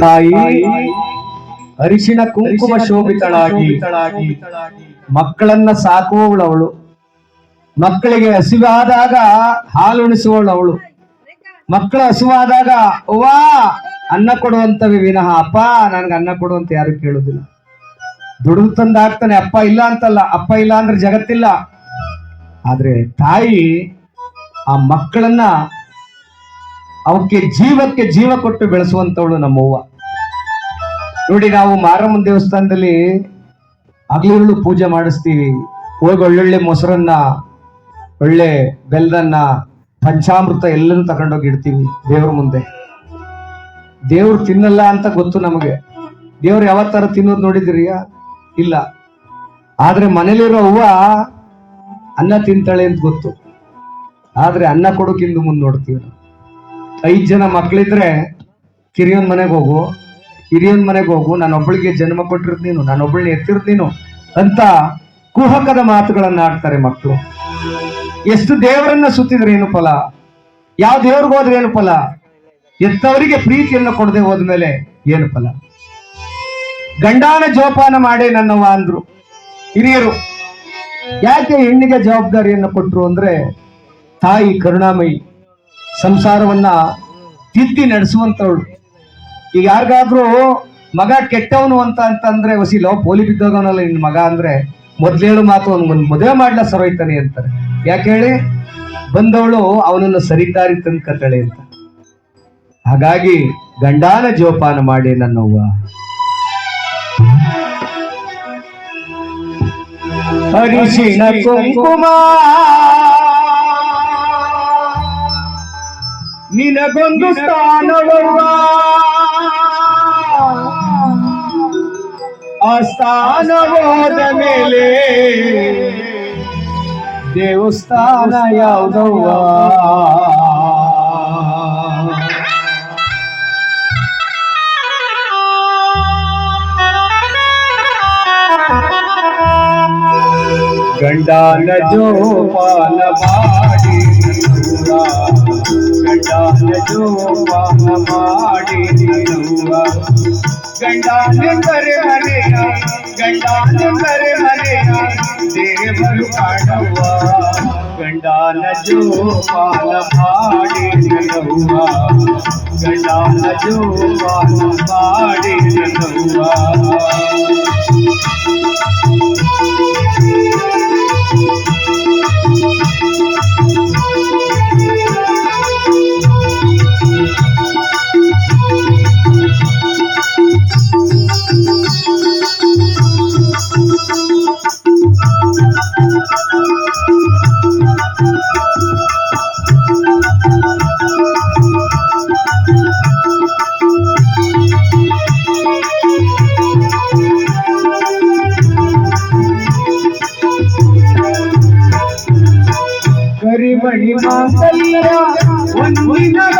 ತಾಯಿ ಅರಿಶಿನ ಕುಂಕುಮ ಶೋಭಿತಳಾಗಿ ಮಕ್ಕಳನ್ನ ಸಾಕುವವಳವಳು. ಮಕ್ಕಳಿಗೆ ಹಸಿವಾದಾಗ ಹಾಲುಣಿಸುವವಳು ಅವಳು ಮಕ್ಕಳು ಹಸುವಾದಾಗ ಅವ್ವಾ ಅನ್ನ ಕೊಡುವಂತವೇ ವಿನಃ ಅಪ್ಪ ನನ್ಗೆ ಅನ್ನ ಕೊಡುವಂತ ಯಾರು ಕೇಳುದಿಲ್ಲ. ದುಡಿದು ತಂದಾಗ್ತಾನೆ ಅಪ್ಪ ಇಲ್ಲ ಅಂತಲ್ಲ ಅಪ್ಪ ಇಲ್ಲ ಅಂದ್ರೆ ಜಗತ್ತಿಲ್ಲ. ಆದ್ರೆ ತಾಯಿ ಆ ಮಕ್ಕಳನ್ನ ಅವಕ್ಕೆ ಜೀವಕ್ಕೆ ಜೀವ ಕೊಟ್ಟು ಬೆಳೆಸುವಂತವಳು ನಮ್ಮವ್ವ ನೋಡಿ ನಾವು ಮಾರಮ್ಮನ ದೇವಸ್ಥಾನದಲ್ಲಿ ಹಗಲಿರುಳು ಪೂಜೆ ಮಾಡಿಸ್ತೀವಿ. ಹೋಗಿ ಒಳ್ಳೊಳ್ಳೆ ಮೊಸರನ್ನ, ಒಳ್ಳೆ ಬೆಲ್ಲದನ್ನ ಪಂಚಾಮೃತ ಎಲ್ಲನೂ ತಗೊಂಡೋಗಿ ಇಡ್ತೀವಿ ದೇವ್ರ ಮುಂದೆ. ದೇವ್ರು ತಿನ್ನಲ್ಲ ಅಂತ ಗೊತ್ತು ನಮಗೆ. ದೇವ್ರು ಯಾವತ್ತಾರ ತಿನ್ನೋದು ನೋಡಿದಿರಿಯಾ? ಇಲ್ಲ. ಆದ್ರೆ ಮನೇಲಿರೋ ಹೂವ ಅನ್ನ ತಿಂತಾಳೆ ಅಂತ ಗೊತ್ತು. ಆದ್ರೆ ಅನ್ನ ಕೊಡೋಕಿಂದು ಮುಂದೆ ನೋಡ್ತೀವಿ. ನಾವು ಐದ್ ಜನ ಮಕ್ಳಿದ್ರೆ ಕಿರಿಯನ್ ಮನೆಗೆ ಹೋಗು, ಹಿರಿಯನ್ ಮನೆಗೆ ಹೋಗು ನಾನೊಬ್ಬಳಿಗೆ ಜನ್ಮ ಕೊಟ್ಟಿರೋದು ನಾನು ಒಬ್ಬಳನ್ನ ಎತ್ತಿರೋದು ನೀನು ಅಂತ ಕುಹಕದ ಮಾತುಗಳನ್ನ ಆಡ್ತಾರೆ ಮಕ್ಕಳು ಎಷ್ಟು ದೇವರನ್ನ ಸುತ್ತಿದ್ರೆ ಏನು ಫಲ? ಯಾವ ದೇವ್ರಿಗೆ ಹೋದ್ರೆ ಏನು ಫಲ? ಎತ್ತವರಿಗೆ ಪ್ರೀತಿಯನ್ನು ಕೊಡದೆ ಹೋದ್ಮೇಲೆ ಏನು ಫಲ? ಗಂಡಾನ ಜೋಪಾನ ಮಾಡಿ ನನ್ನವ್ವ ಅಂದ್ರು. ಹಿರಿಯರು, ಯಾಕೆ ಹೆಣ್ಣಿಗೆ ಜವಾಬ್ದಾರಿಯನ್ನು ಕೊಟ್ರು ಅಂದ್ರೆ ತಾಯಿ ಕರುಣಾಮಯಿ ಸಂಸಾರವನ್ನ ತಿದ್ದಿ ನಡೆಸುವಂತವಳು. ಈಗ ಯಾರಿಗಾದ್ರೂ ಮಗ ಕೆಟ್ಟವನು ಅಂತ ಅಂತಂದ್ರೆ ವಸೀಲ ಪೋಲಿ ಬಿದ್ದೋಗವನಲ್ಲ ನಿನ್ ಮಗ ಅಂದ್ರೆ ಮೊದ್ಲೇಳು ಮಾತು ಅವ್ನಿಗೊಂದು ಮದುವೆ ಮಾಡ್ಲ ಸರೋಯ್ತಾನೆ ಅಂತಾರೆ. ಯಾಕೆ ಹೇಳಿ? ಬಂದವಳು ಅವನನ್ನು ಸರಿದಾರಿ ತಂದ್ಕತಾಳೆ ಅಂತ. ಹಾಗಾಗಿ ಗಂಡಾನ ಜೋಪಾನ ಮಾಡಿ ನನ್ನವ್ವ. ಹರಿಶಿಣ ಕುಂಕುಮ. ನಿನಗೊಂದು ಸ್ಥಾನವವ್ವ ಆ ಸ್ಥಾನವಾದ ಮೇಲೆ ದೇವಸ್ಥಾನ ಯಾವುದವ್ವ ಗಂಡಾನ ಜೋಪಾನ ಮಾಡಿ. ಗಂಡಾನ ಜೋಪಾನ ಮಾಡಿ ನನ್ನವ್ವ. ಗಂಡಾನೆಂದರೆ ಮನೆಯ ಗಂಡಾನೆಂದರೆ ಮನೆಯ ದೇವರು ಕಾಣವ್ವ ಗಂಡಾನ ಜೋಪಾನ ಮಾಡಿ ನನ್ನವ್ವ. ಗಂಡಾನ ಜೋಪಾನ ಮಾಡಿ ನನ್ನವ್ವ.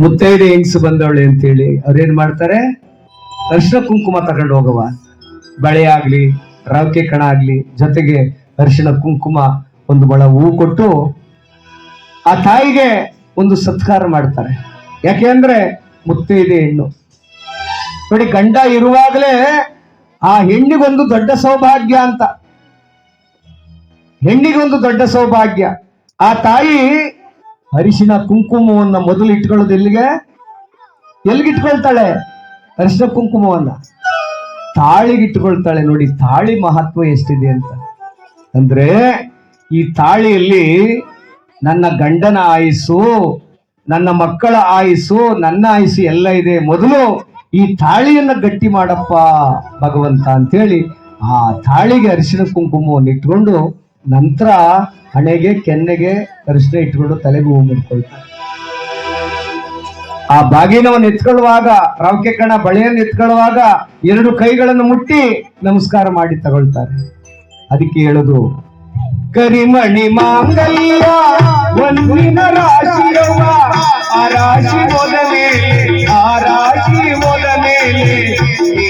ಮುತ್ತೈದೆ ಹೆಂಗ್ಸ್ ಬಂದವಳೆ ಅಂತೇಳಿ ಅವ್ರೇನ್ ಮಾಡ್ತಾರೆ? ಅರ್ಶಿನ ಕುಂಕುಮ ತಗೊಂಡು ಹೋಗವ ಬಳೆ ಆಗ್ಲಿ, ರವಕೆ ಕಣ ಆಗ್ಲಿ, ಜೊತೆಗೆ ಅರಿಶಿಣ ಕುಂಕುಮ ಒಂದು ಬಳ ಹೂ ಕೊಟ್ಟು ಆ ತಾಯಿಗೆ ಒಂದು ಸತ್ಕಾರ ಮಾಡ್ತಾರೆ. ಯಾಕೆ ಅಂದ್ರೆ ಮುತ್ತೈದೆ ಹೆಣ್ಣು. ನೋಡಿ, ಗಂಡ ಇರುವಾಗಲೇ ಆ ಹೆಣ್ಣಿಗೊಂದು ದೊಡ್ಡ ಸೌಭಾಗ್ಯ ಅಂತ. ಹೆಣ್ಣಿಗೊಂದು ದೊಡ್ಡ ಸೌಭಾಗ್ಯ. ಆ ತಾಯಿ ಅರಿಶಿನ ಕುಂಕುಮವನ್ನ ಮೊದಲು ಇಟ್ಕೊಳ್ಳೋದು ಎಲ್ಲಿಗೆ? ಎಲ್ಲಿಗೆ ಇಟ್ಕೊಳ್ತಾಳೆ ಅರಿಶಿನ ಕುಂಕುಮವನ್ನ. ತಾಳಿಗೆ ಇಟ್ಕೊಳ್ತಾಳೆ ನೋಡಿ, ತಾಳಿ ಮಹತ್ವ ಎಷ್ಟಿದೆ ಅಂತ. ಅಂದ್ರೆ ಈ ತಾಳಿಯಲ್ಲಿ ನನ್ನ ಗಂಡನ ಆಯಸ್ಸು, ನನ್ನ ಮಕ್ಕಳ ಆಯಸ್ಸು, ನನ್ನ ಆಯುಸ್ಸು ಎಲ್ಲ ಇದೆ. ಮೊದಲು ಈ ತಾಳಿಯನ್ನ ಗಟ್ಟಿ ಮಾಡಪ್ಪ ಭಗವಂತ ಅಂತೇಳಿ ಆ ತಾಳಿಗೆ ಅರಿಶಿನ ಕುಂಕುಮವನ್ನು ಇಟ್ಕೊಂಡು ನಂತರ ಹಣೆಗೆ, ಕೆನ್ನೆಗೆ ಅರಿಶಿನ ಇಟ್ಕೊಂಡು ತಲೆಗೆ ಹೂ ಮುಡ್ಕೊಳ್ತಾರೆ ಆ ಬಾಗಿನವನ್ನು ಎತ್ಕೊಳ್ಳುವಾಗ ರಾವಕೆ ಕಣ ಬಳೆಯನ್ನು ಎತ್ಕೊಳ್ಳುವಾಗ ಎರಡು ಕೈಗಳನ್ನು ಮುಟ್ಟಿ ನಮಸ್ಕಾರ ಮಾಡಿ ತಗೊಳ್ತಾರೆ. ಅದಕ್ಕೆ ಹೇಳುದು, ಕರಿಮಣಿ ಮಾಂಗಲ್ಯ, ಒಂದಿನ ರಾಶಿಯವ ಆ ರಾಶಿ ಹೋದ ಮೇಲೆ ರಾಶಿ ಹೋದ ಮೇಲೆ, ಈ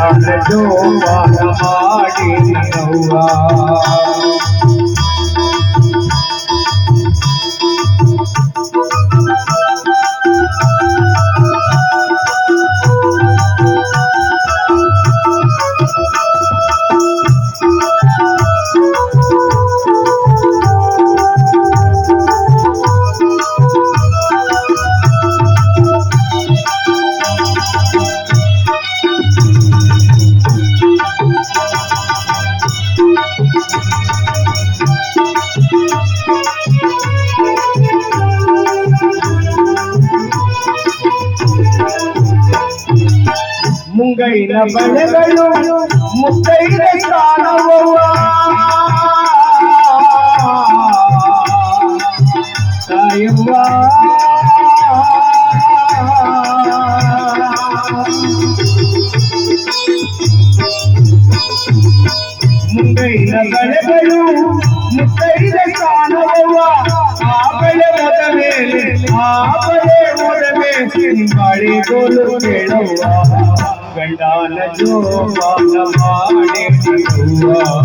ध्यान जो वाह आड़ी रहुआ ಮುಂಗೈನ ಬಳೆಗಳು ಮುತ್ತೈದ ಕಾಣವ್ವ ತಾಯವ್ವ ಮುಂಗೈನ ಬಳೆಗಳು ಮುತ್ತೈದ ಕಾಣವ್ವ ಆ ಬಳೆ ಹೋದ ಮೇಲೆ ಆ ಬಳೆ ಹೋದ ಮೇಲೆ ગંડાન જો માન માડે નલુઆ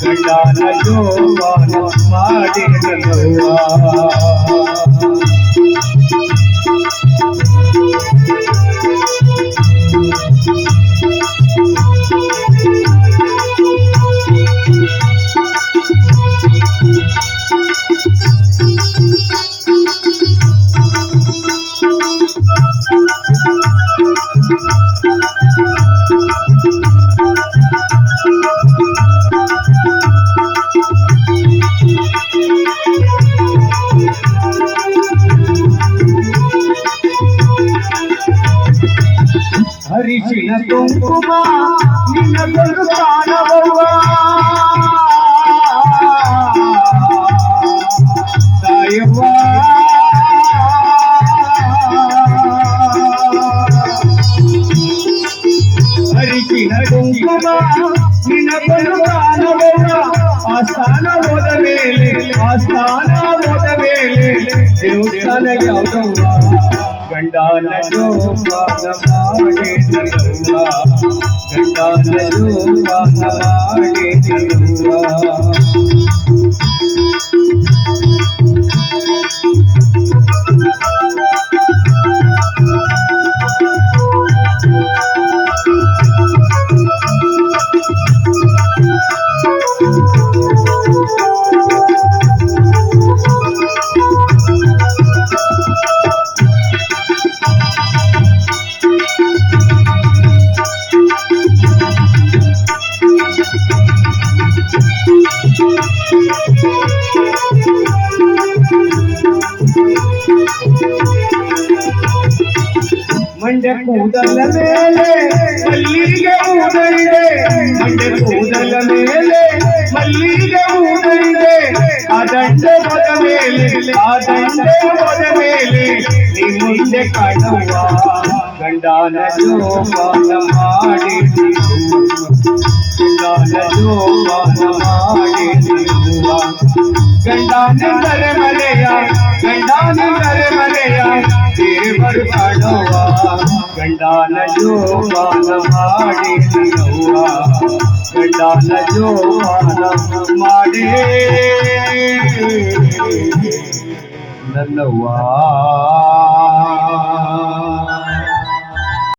ગંડાન જો માન માડે નલુઆ ಹರಿಶಿನ ಕುಂಕುಮ ನಿನ್ನ ಬಂದು ಕಾಣಬವ್ವ ತಾಯವ್ವ ಹರಿಶಿನ ಕುಂಕುಮ ನಿನ್ನ ಬಂದು ಕಾಣಬವ್ವ ಆ ಸ್ಥಾನ ಹೋದ ಮೇಲೆ ಆ ಸ್ಥಾನ ಹೋದ ಮೇಲೆ ದೇವಸ್ಥಾನ ಯಾವುದವ್ವ ಗಂಡಾನ ಜೋಪಾನ ಮಾಡಿ ನಗುವ ಮಾಡಿ ನಗುವ ಮಂಡ್ಯ ಕೂದಲ ಮೇಲೆ ಮಲ್ಲಿಗೆ ಊದಲಿದೆ ಮಂಡ್ಯ ಕೂದಲ ಮೇಲೆ ಮಲ್ಲಿಗೆ ಊದಲಿದೆ ಆ ದಂಡೆ ಹೋದ ಮೇಲೆ ಆ ದಂಡೆ ಹೋದ ಮೇಲೆ ನೀ ಮುಂದೆ ಕಾಣುವ ಗಂಡಾನ ಜೋಪಾನ ಮಾಡಿ ಗಂಡಾನ ಜೋಪಾನ ಮಾಡಿ ಗಂಡಾನೆಂದರೆ ಮನೆಯ ಗಂಡಾನೆಂದರೆ ಮನೆಯ ದೇವರು ಕಾಣುವ ಗಂಡಾನ ಜೋಪಾನ ಮಾಡಿ ನವ್ವ ಗಂಡಾನ ಜೋಪಾನ ಮಾಡಿ ನನ್ನವ್ವ